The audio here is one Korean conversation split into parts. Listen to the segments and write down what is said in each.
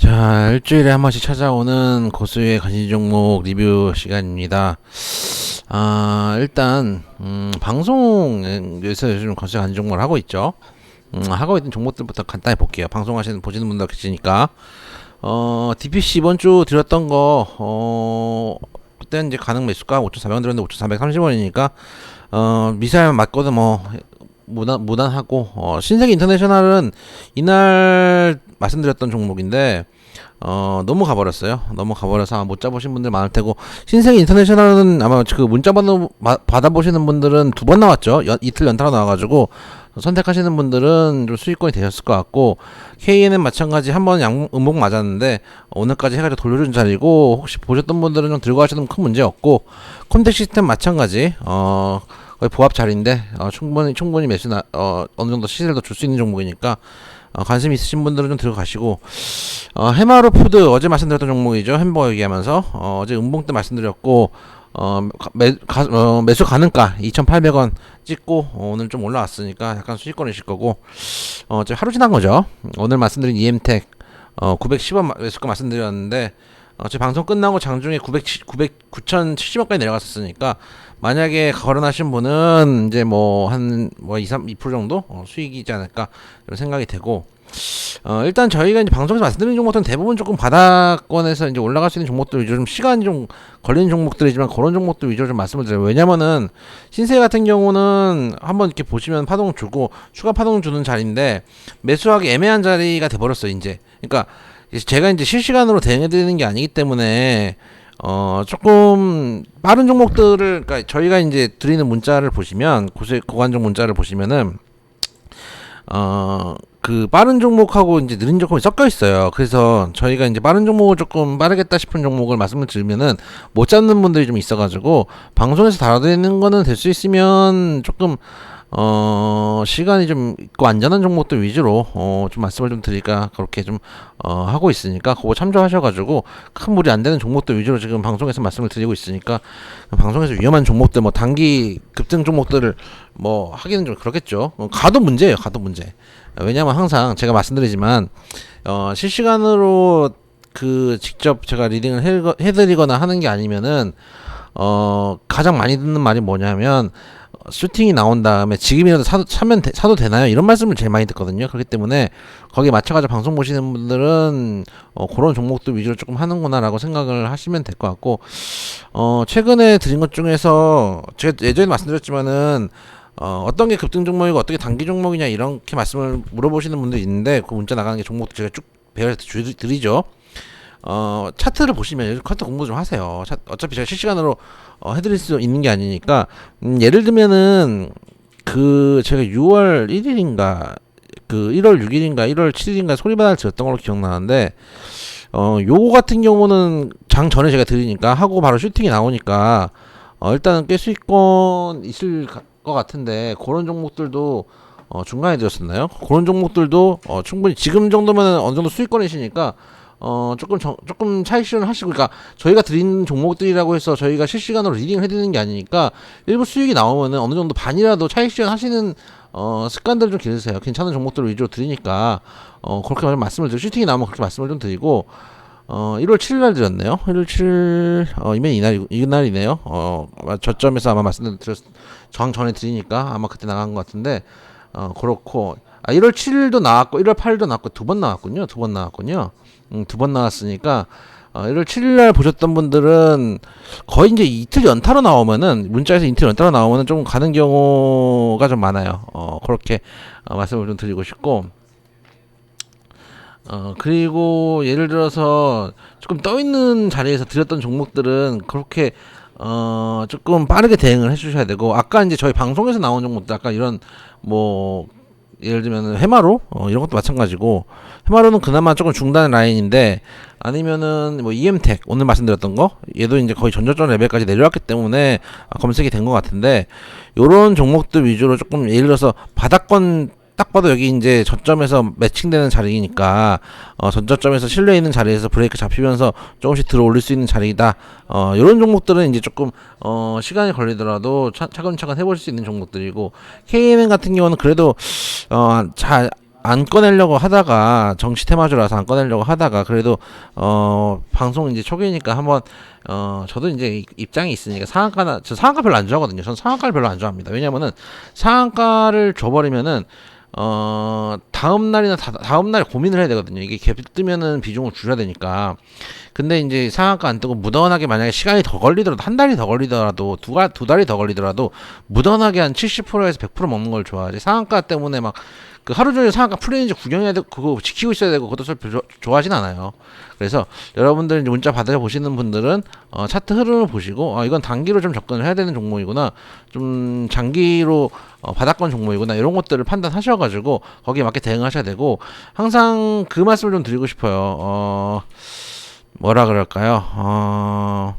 자, 일주일에 한 번씩 찾아오는 고수의 관심 종목 리뷰 시간입니다. 아, 일단, 음, 방송에서 요즘 고수의 관심 종목을 하고 있죠. 음, 하고 있는 종목들부터 간단히 볼게요. 방송하시는, 보시는 분들 계시니까. 어, DPC 이번 주 드렸던 거, 어, 그때 이제 가능 매수가 5,400원 드렸는데 5,430원이니까, 어, 미사일 맞거든 뭐, 무난, 무난하고, 어, 신세계 인터내셔널은 이날 말씀드렸던 종목인데, 어, 너무 가버렸어요. 너무 가버려서 아마 못 잡으신 분들 많을 테고, 신세계 인터내셔널은 아마 그 문자 받아, 받아보시는 분들은 두 번 나왔죠. 연, 이틀 연타로 나와가지고, 선택하시는 분들은 좀 수익권이 되셨을 것 같고, KN은 마찬가지 한 번 양, 음봉 맞았는데, 오늘까지 해가지고 돌려준 자리고, 혹시 보셨던 분들은 좀 들고 가셔도 큰 문제 없고, 콘택 시스템 마찬가지, 어, 거의 보합 자리인데 어, 충분히 충분히 매수 나, 어, 어느 정도 시세도 줄수 있는 종목이니까 어, 관심 있으신 분들은 좀 들어가시고 어, 해마루 푸드 어제 말씀드렸던 종목이죠. 햄버거 얘기하면서. 어, 어제 음봉 때 말씀드렸고 어, 매, 가, 어, 매수 가능가 2,800원 찍고 어, 오늘 좀 올라왔으니까 약간 수익권이실 거고. 어, 어제 하루 지난 거죠. 오늘 말씀드린 EM텍 어, 910원 매수가 말씀드렸는데 어, 제 방송 끝나고 장중에 900, 900, 9,070원까지 내려갔었으니까 만약에 거론하신 분은 이제 뭐 한 뭐 2, 3, 2% 정도 어, 수익이지 않을까 이런 생각이 되고 어, 일단 저희가 이제 방송에서 말씀드린 종목들은 대부분 조금 바닥권에서 이제 올라갈 수 있는 종목들 위주로 좀 시간이 좀 걸리는 종목들이지만 그런 종목들 위주로 좀 말씀을 드려요. 왜냐면은 신세 같은 경우는 한번 이렇게 보시면 파동 주고 추가 파동 주는 자리인데 매수하기 애매한 자리가 돼버렸어요. 이제 그러니까 제가 이제 실시간으로 대응해 드리는 게 아니기 때문에 어 조금 빠른 종목들을 그러니까 저희가 이제 드리는 문자를 보시면 고세 고관종 문자를 보시면은 어 그 빠른 종목하고 이제 느린 종목이 섞여 있어요. 그래서 저희가 이제 빠른 종목을 조금 빠르겠다 싶은 종목을 말씀을 드리면은 못 잡는 분들이 좀 있어가지고 방송에서 다뤄드리는 거는 될 수 있으면 조금 어, 시간이 좀 있고 안전한 종목들 위주로 어, 좀 말씀을 좀 드릴까 그렇게 좀 어, 하고 있으니까 그거 참조하셔가지고 큰 무리 안 되는 종목들 위주로 지금 방송에서 말씀을 드리고 있으니까 방송에서 위험한 종목들 뭐 단기 급등 종목들을 뭐 하기는 좀 그렇겠죠. 어, 가도 문제예요. 가도 문제. 왜냐면 항상 제가 말씀드리지만 어, 실시간으로 그 직접 제가 리딩을 해, 해드리거나 하는 게 아니면은 어, 가장 많이 듣는 말이 뭐냐면 슈팅이 나온 다음에 지금이라도 사도, 사면 되, 사도 되나요? 이런 말씀을 제일 많이 듣거든요. 그렇기 때문에 거기에 맞춰가지고 방송 보시는 분들은 어, 그런 종목들 위주로 조금 하는구나라고 생각을 하시면 될 것 같고 어, 최근에 드린 것 중에서 제가 예전에 말씀드렸지만은 어, 어떤 게 급등 종목이고 어떻게 단기 종목이냐 이렇게 말씀을 물어보시는 분들이 있는데 그 문자 나가는 게 종목도 제가 쭉 배열해서 드리죠. 어, 차트를 보시면 컨트 공부 좀 하세요. 차, 어차피 제가 실시간으로 어, 해드릴 수 있는 게 아니니까 음, 예를 들면은 그 제가 6월 1일인가 그 1월 6일인가 1월 7일인가 소리바다를 들었던 걸로 기억나는데 어 요거 같은 경우는 장 전에 제가 드리니까 하고 바로 슈팅이 나오니까 어 일단은 꽤 수익권 있을 것 같은데 그런 종목들도 어 중간에 들었었나요? 그런 종목들도 어 충분히 지금 정도면 어느 정도 수익권이시니까 어 조금 정, 조금 차익 실현 하시고 그러니까 저희가 드리는 종목들이라고 해서 저희가 실시간으로 리딩을 해드리는 게 아니니까 일부 수익이 나오면은 어느 정도 반이라도 차익 실현 하시는 어 습관들을 좀 기르세요. 괜찮은 종목들 위주로 드리니까 어 그렇게 말씀을 드리고 슈팅이 나오면 그렇게 말씀을 좀 드리고 어 1월 7일 날 드렸네요. 1월 7일 어 이면 이날 이날이네요. 어 저점에서 아마 말씀드렸 정 전에 드리니까 아마 그때 나간 것 같은데 어 그렇고 아 1월 7일도 나왔고 1월 8일도 나왔고 두 번 나왔군요. 두 번 나왔군요. 음, 두 번 나왔으니까 어, 1월 7일날 보셨던 분들은 거의 이제 이틀 연타로 나오면은 문자에서 이틀 연타로 나오면은 좀 가는 경우가 좀 많아요. 어, 그렇게 어, 말씀을 좀 드리고 싶고 어, 그리고 예를 들어서 조금 떠 있는 자리에서 드렸던 종목들은 그렇게 어, 조금 빠르게 대응을 해 주셔야 되고 아까 이제 저희 방송에서 나온 종목들 아까 이런 뭐 예를 들면 해마로 어, 이런 것도 마찬가지고. 해마로는 그나마 조금 중단 라인인데 아니면은 뭐 EM텍 오늘 말씀드렸던 거? 얘도 이제 거의 전저점 레벨까지 내려왔기 때문에 검색이 된 것 같은데 요런 종목들 위주로 조금 예를 들어서 바닥권 딱 봐도 여기 이제 저점에서 매칭되는 자리니까 어 전저점에서 실려 있는 자리에서 브레이크 잡히면서 조금씩 들어 올릴 수 있는 자리다. 어 이런 종목들은 이제 조금 어 시간이 걸리더라도 차, 차근차근 해볼 수 있는 종목들이고 KNN 같은 경우는 그래도 어 잘 안 꺼내려고 하다가 정치 테마주라서 안 꺼내려고 하다가 그래도 어 방송 이제 초기니까 한번 어 저도 이제 이- 입장이 있으니까 상한가나 저 상한가 별로 안 좋아하거든요. 저는 상한가를 별로 안 좋아합니다. 왜냐면은 상한가를 줘버리면은 어 다음 날이나 다, 다음 날 고민을 해야 되거든요. 이게 갭 뜨면은 비중을 줄여야 되니까. 근데 이제 상한가 안 뜨고 무던하게 만약에 시간이 더 걸리더라도 한 달이 더 걸리더라도 두 가 두 달이 더 걸리더라도 무던하게 한 70%에서 100% 먹는 걸 좋아하지. 상한가 때문에 막 그 하루 종일 상한가 풀리는지 구경해야 되고 그거 지키고 있어야 되고 그것도 별로 좋아하진 않아요. 그래서 여러분들 이제 문자 받아 보시는 분들은 어, 차트 흐름을 보시고 어, 이건 단기로 좀 접근을 해야 되는 종목이구나 좀 장기로 어, 바닥권 종목이구나 이런 것들을 판단하셔 가지고 거기에 맞게 대응하셔야 되고 항상 그 말씀을 좀 드리고 싶어요. 어, 뭐라 그럴까요? 어,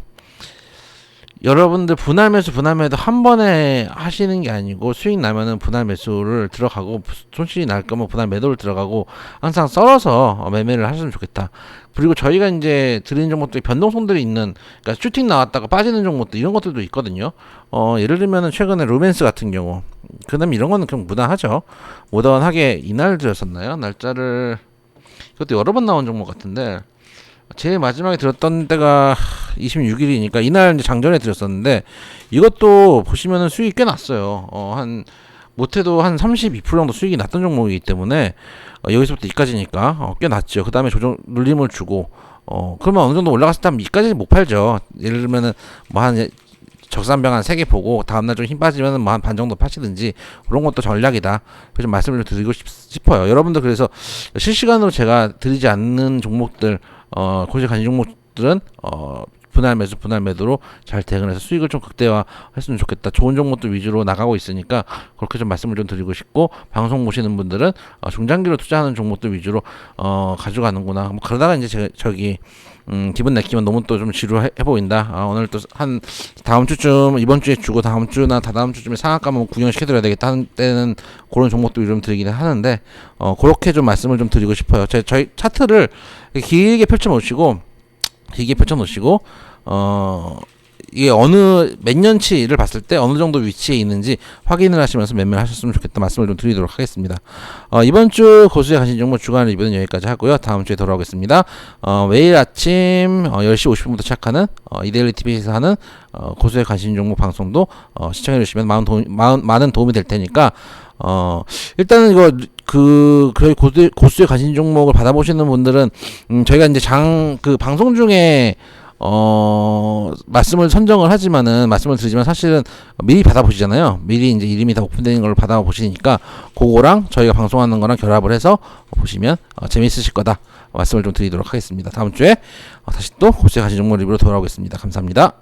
여러분들 분할 매수 분할 매도 한 번에 하시는 게 아니고 수익 나면은 분할 매수를 들어가고 손실이 날 거면 분할 매도를 들어가고 항상 썰어서 어, 매매를 하시면 좋겠다. 그리고 저희가 이제 드리는 종목들이 변동성들이 있는 그러니까 슈팅 나왔다가 빠지는 종목들 이런 것들도 있거든요. 어 예를 들면은 최근에 로맨스 같은 경우 그다음 이런 거는 그냥 무난하죠. 무던하게 이날 드렸었나요? 날짜를 그것도 여러 번 나온 종목 같은데 제일 마지막에 들었던 때가 26일이니까 이날 이제 장전에 드렸었는데 이것도 보시면은 수익이 꽤 났어요. 어, 한 못해도 한 32% 정도 수익이 났던 종목이기 때문에 어, 여기서부터 이까지니까 어, 꽤 났죠. 그 다음에 조정 눌림을 주고 어 그러면 어느 정도 올라갔을 때 한 이까지는 못 팔죠. 예를 들면은 뭐 한 적산병 한 세 개 보고 다음날 좀 힘 빠지면은 뭐한 반 정도 파시든지 그런 것도 전략이다. 그래서 좀 말씀을 좀 드리고 싶, 싶어요. 여러분들 그래서 실시간으로 제가 드리지 않는 종목들 어 고시 관심 종목들은 어 분할 매수 분할 매도로 잘 대응해서 수익을 좀 극대화 했으면 좋겠다. 좋은 종목들 위주로 나가고 있으니까 그렇게 좀 말씀을 좀 드리고 싶고 방송 보시는 분들은 어, 중장기로 투자하는 종목들 위주로 어 가져가는구나. 뭐 그러다가 이제 제, 저기 음 기분 내키면 너무 또 좀 지루해 해 보인다. 아, 오늘 또 한 다음 주쯤 이번 주에 주고 다음 주나 다다음 주쯤에 상한가 뭐 구경시켜 드려야 되겠다 하는 때는 그런 종목도 좀 드리기는 하는데 어 그렇게 좀 말씀을 좀 드리고 싶어요. 제 저희 차트를 길게 펼쳐 놓으시고 길게 펼쳐 놓으시고 어 이게 어느 몇 년치를 봤을 때 어느 정도 위치에 있는지 확인을 하시면서 매매를 하셨으면 좋겠다 말씀을 좀 드리도록 하겠습니다. 어, 이번 주 고수에 가신 종목 주간 리뷰는 여기까지 하고요. 다음 주에 돌아오겠습니다. 어, 매일 아침 어, 10시 50분부터 시작하는 어, 이데일리 TV에서 하는 어, 고수에 가신 종목 방송도 어, 시청해 주시면 많은 도움, 많은, 많은 도움이 될 테니까 어 일단은 이거 그 그래 고수 고수에 가신 종목을 받아보시는 분들은 음 저희가 이제 장 그 방송 중에 어 말씀을 선정을 하지만은 말씀을 드리지만 사실은 미리 받아보시잖아요. 미리 이제 이름이 다 오픈되는 걸 받아보시니까 그거랑 저희가 방송하는 거랑 결합을 해서 보시면 어, 재미있으실 거다 말씀을 좀 드리도록 하겠습니다. 다음 주에 어, 다시 또 고수에 가신 종목 리뷰로 돌아오겠습니다. 감사합니다.